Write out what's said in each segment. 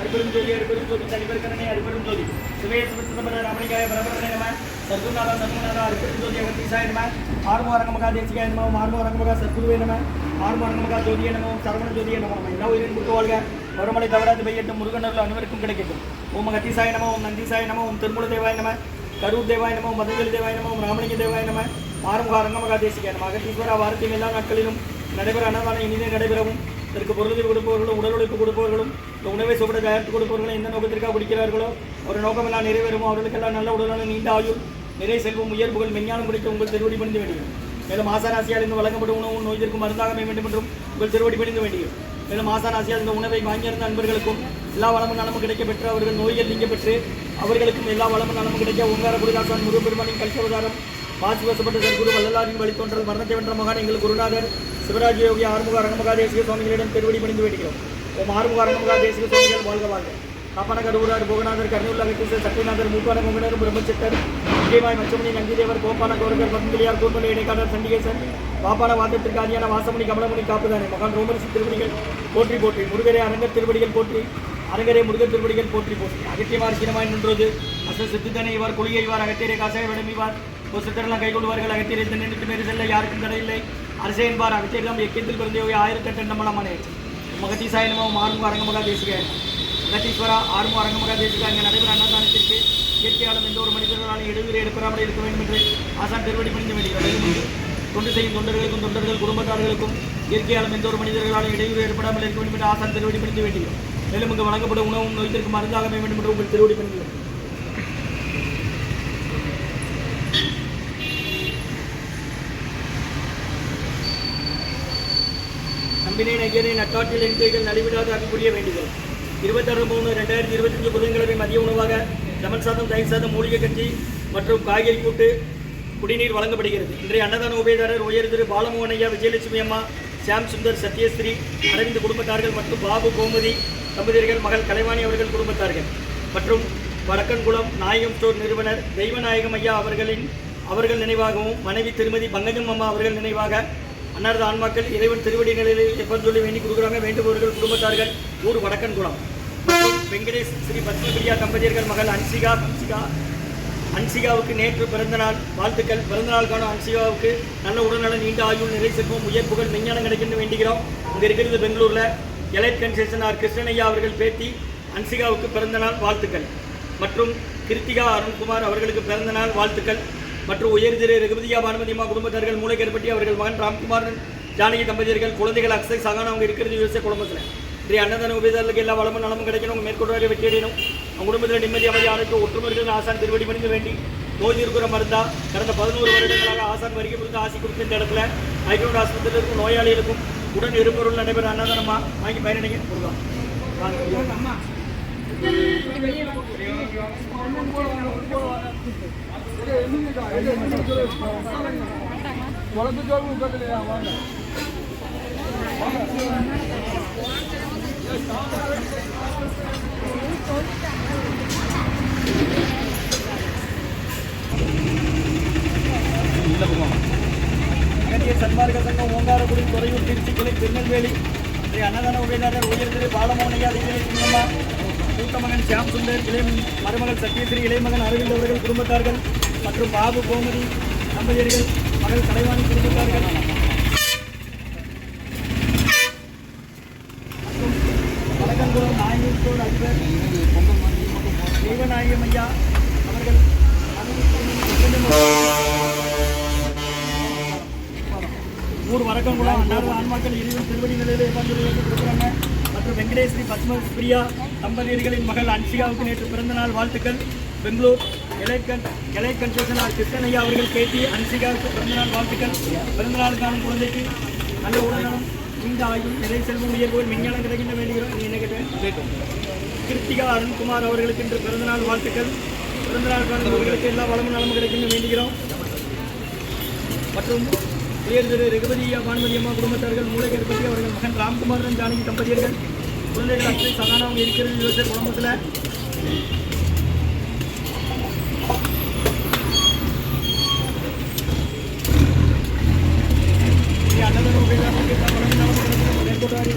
அற்பெரும் ஜோதி அற்பெரும் ஜோதி தனிபெருக்கரணை அற்பெரும் ஜோதி சிவய சிவசிதம்பர ராமலிங்காய பரபரனை நம சர்க்குநாதா சர்க்குநாதா அற்பெரும் ஜோதி அகத்தீசாய நம ஆர்மோ அரங்கமகா தேசிகாய நம ஆர்மோ அரங்கமகா சத்குருவே நம ஆர்மோ அரங்கமகா ஜோதிய நம சரவண ஜோதிய நம எல்லா உயிரின் முட்டு வாழ்க வருமலை தவறாது பெய்யட்டும் முருகனர்கள் அனைவருக்கும் கிடைக்கட்டும் ஓம் அகத்தீசாய நம ஓம் நந்தீசாய நம ஓம் திருமூல தேவாய நம கரூர் தேவாய நம மதஞ்சலி தேவாய நம ஓம் ராமலிங்க தேவாய நம ஆறுமுக அரங்கமகா தேசிகாய நம அகத்தீஸ்வரா வாரத்தின் எல்லா நாட்களிலும் நடைபெற அன்னதானம் இனிதே நடைபெறவும் இதற்கு பொருளுதவி கொடுப்பவர்களும் உடல் உழைப்பு கொடுப்பவர்களும் இந்த உணவை சுவட தயாரித்து கொடுப்பவர்களும் எந்த நோக்கத்திற்காக குடிக்கிறார்களோ ஒரு நோக்கமெல்லாம் நிறைவேறுமோ அவர்களுக்கெல்லாம் நல்ல உடலான நீண்ட ஆயுள் நிறை செல்வம் உயர்வுகள் மெஞ்ஞானம் குறித்து உங்கள் திருவடி பணிந்து வேண்டியது. மேலும் ஆசாராசியால் இருந்து வழங்கப்படும் உணவும் நோய் மருந்தாக அமைய வேண்டும் என்றும் உங்கள் திருவடி பணிந்து வேண்டியும் மேலும் ஆசாராசியால் இந்த உணவை வாங்கியிருந்த நண்பர்களுக்கும் எல்லா வளமும் நலமும் கிடைக்க பெற்று அவர்கள் நோய்கள் நீங்க பெற்று அவர்களுக்கும் எல்லா வளமும் நலமும் கிடைக்க உங்கார குருதாசன் முருகப்பெருமானின் கல்சவதாரம் மாசி வசப்பட்ட சர்க்குரு வல்லலாரின் வழித்தோன்றல் மரணத்தை வென்ற மகான் எங்கள் குருநாதர் சிவராஜ யோகி ஆறுமுக அரங்கமகா தேசிய சுவாமிகளிடம் பெருவடி பணிந்து வேண்டுகிறோம். உம் ஆறுமுக அரங்கமகா தேசிய சுவாமிகள் வாழ்க வாழ்க. காப்பன கருவூரார் போகநாதர் கருணூர் அகத்தீசர் சத்தியநாதர் மூப்பான முகனர் பிரம்மச்சித்தர் விஜயமாய் மச்சமணி நந்திதேவர் கோப்பான கோரகர் பத்மலியார் கூர்மலை இடைக்காடர் சண்டிகேசன் வாப்பான வாதத்திற்கு ஆதியான வாசமணி கமலமணி காப்புதானே மகான் ரோமரிசி திருவடிகள் போற்றி போற்றி முருகரே அரங்கர் திருவடிகள் போற்றி அரங்கரே முருகர் திருவடிகள் போற்றி போற்றி. அகத்தியமார் சீனமாய் நின்றது. அச சித்துத்தனை இவர் குளியை இவர் அகத்தியரை காசாய விடமிவார். ஒரு கை கொள்வார்கள் அகத்தியரை நின்று மேறு செல்ல யாருக்கும் தடையில்லை அரசே என்பார். அகத்தியரிடம் எக்கியத்தில் பிறந்தவை ஆயிரத்தெட்டு எண்ணமலமானே மகத்தீசாய நமோ ஆறுமுக அரங்கமகா தேசிக அகத்தீஸ்வரா ஆறுமுக அரங்கமகா தேசிக அங்கே நடைபெற அன்னதானத்திற்கு இயற்கையாலும் எந்த ஒரு மனிதர்களாலும் இடைவெளி எடுப்படாமல் இருக்க வேண்டும் என்று ஆசான் திருவடி பணிந்து வேண்டுகிறது தொண்டு செய்யும் தொண்டர்களுக்கும் தொண்டர்கள் குடும்பத்தார்களுக்கும் இயற்கையாலும் எந்த ஒரு மனிதர்களாலும் இடையூறு ஏற்படாமல் இருக்க வேண்டும் என்று ஆசான் திருவடி பணிந்து வேண்டுகிறோம் மேலும் இங்கு வழங்கப்படும் உணவும் நோய்த்திற்கு மருந்தாக அமைய வேண்டும் என்று உங்கள் திருவடி பணிந்து வேண்டுகிறோம். நம்பினை நையனை நட்டாற்றில் என் கைகள் நலிவிடாது இருபத்தாறு மூணு ரெண்டாயிரத்தி இருபத்தஞ்சு புதன்கிழமை மதிய உணவாக லெமன் சாதம் தயிர் சாதம் மூலிகை கட்சி மற்றும் காய்கறி கூட்டு குடிநீர் வழங்கப்படுகிறது இன்றைய அன்னதான உபயதாரர் உயர் திரு பாலமோகனையா விஜயலட்சுமி அம்மா சாம் சுந்தர் சத்யஸ்ரீ அரவிந்த் குடும்பத்தார்கள் மற்றும் பாபு கோமதி தம்பதியர்கள் மகள் கலைவாணி அவர்கள் குடும்பத்தார்கள் மற்றும் வடக்கன்குளம் நாயகம் ஸ்டோர் நிறுவனர் தெய்வநாயகம் ஐயா அவர்களின் அவர்கள் நினைவாகவும் மனைவி திருமதி பங்கஜம் அம்மா அவர்கள் நினைவாக அன்னாரது ஆன்மாக்கள் இறைவன் திருவடி நிலையில் எப்போது சொல்லி வேண்டி கொடுக்குறாங்க. வேண்டுபவர்கள் குடும்பத்தார்கள் ஊர் வடக்கன்குளம் வெங்கடேஷ் ஸ்ரீ பத்மபிரியா தம்பதியர்கள் மகள் அன்சிகா அன்சிகா அன்சிகாவுக்கு நேற்று பிறந்தநாள். வாழ்த்துக்கள். பிறந்தநாள் காணும் அன்சிகாவுக்கு நல்ல உடல்நல நீண்ட ஆயுள் நிறை செல்வம் உயர் புகழ் விஞ்ஞானம் கிடைக்கணும்னு வேண்டுகிறோம் இங்கே இருக்கிறது பெங்களூரில் எலைட் கன்சேஷன் ஆர் கிருஷ்ணனையா அவர்கள் பேத்தி அன்சிகாவுக்கு பிறந்தநாள். வாழ்த்துக்கள். மற்றும் கிருத்திகா அருண்குமார் அவர்களுக்கு பிறந்தநாள். வாழ்த்துக்கள். மற்றும் உயர்திரு ரகுபதியா பானுமதிமா குடும்பத்தார்கள் மூளைக்கருப்பட்டி அவர்கள் மகன் ராம்குமார் ஜானகி தம்பதியர்கள் குழந்தைகள் அக்ஷய் சகான அவங்க இருக்கிறது விவசாய குடும்பத்தில். இன்றைய அன்னதான உபயதாரர்களுக்கு எல்லா வளமும் நலமும் கிடைக்கணும். அவங்க மேற்கொண்டு வெற்றியடையணும் அவங்க குடும்பத்தில் நிம்மதி அமைதி ஆரோக்கிய ஒற்றுமர்கள் ஆசான் திருவடி பணிந்து வேண்டி நோய் இருக்கிற மருந்தா கடந்த பதினோரு வருடங்களாக ஆசான் வருகை கொடுத்து ஆசி கொடுத்த இந்த இடத்துல ஐக்ரோட் ஆஸ்பத்திரியில் இருக்கும் நோயாளிகளுக்கும் உடன் இருப்பொருள் நடைபெற அன்னதானமா? வாங்கி பயனடைங்க. கொடுக்கலாம். வாங்க. அகத்திய சன்மார்க்க சங்கம் ஓங்காரக்குடி துறையூர் திருச்சி கிளை திருநெல்வேலி. ஸ்ரீ அன்னதான உபயதாரர் உயர்திரு பாலமோனையா திவ்ய சின்னம்மா. மூத்த மகன் சியாம் சுந்தர் இளைய மருமகள் சத்யஸ்ரீ இளையமகன் அரவிந்த் அவர்கள் குடும்பத்தார்கள். மற்றும் பாபு கோமதி தம்பதியர்கள் மகள் கலைவாணி குடும்பத்தார்கள் மற்றும் வழக்கங்குளம் நாயகத்தோடு அதிபர் தெய்வநாயகம் ஐயா அவர்கள் ஊர் வடக்கங்குளம் அன்னாரது ஆன்மாக்கள் இறைவன் திருவடி நிலையில் ஏமாந்து கொடுக்குறாங்க மற்றும் வெங்கடேஸ்வரி பத்ம பிரியா தம்பதியர்களின் மகள் அன்சிகாவுக்கு நேற்று பிறந்த நாள் வாழ்த்துக்கள். பெங்களூர் இலைக்கன் இலை கன்செஷன் ஆர் கிருஷ்ணனையா அவர்கள் கேட்டி அன்சிகாவுக்கு பிறந்தநாள் வாழ்த்துக்கள். பிறந்தநாள் காணும் குழந்தைக்கு நல்ல உடல்நலம். இந்த ஆயுள் நிலை செல்வம் உயர்வுகள் விஞ்ஞானம் கிடைக்கின்ற வேண்டுகிறோம். நீ என்ன கேட்டேன் கிருத்திகா அருண்குமார் அவர்களுக்கு இன்று பிறந்தநாள் வாழ்த்துக்கள். பிறந்தநாள் காணுபவர்களுக்கு எல்லா வளமும் நலமும் கிடைக்கின்ற வேண்டுகிறோம். மற்றும் உயர் திரு ரகுபதியா பானுமதி அம்மா குடும்பத்தார்கள் மூளைக்கருப்பட்டி அவர்கள் மகன் ராம்குமாரன் ஜானகி தம்பதியர்கள் குழந்தைகள் அத்தை சதானா அவங்க இருக்கிறது குடும்பத்தில் சாரி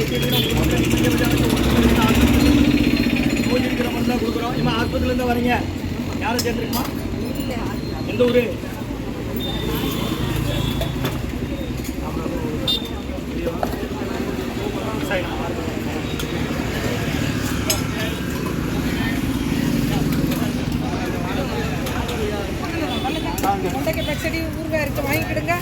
வச்சுருக்கிறோம் தான் கொடுக்குறோம் இம்மா ஆஸ்பத்திரிலேருந்து வரீங்க யாரும் சேர்ந்துருக்குமா எந்த ஊர் முட்டைக்கு பச்சடி ஊறுகாய் இருக்கு வாங்கிக்கிடுங்க.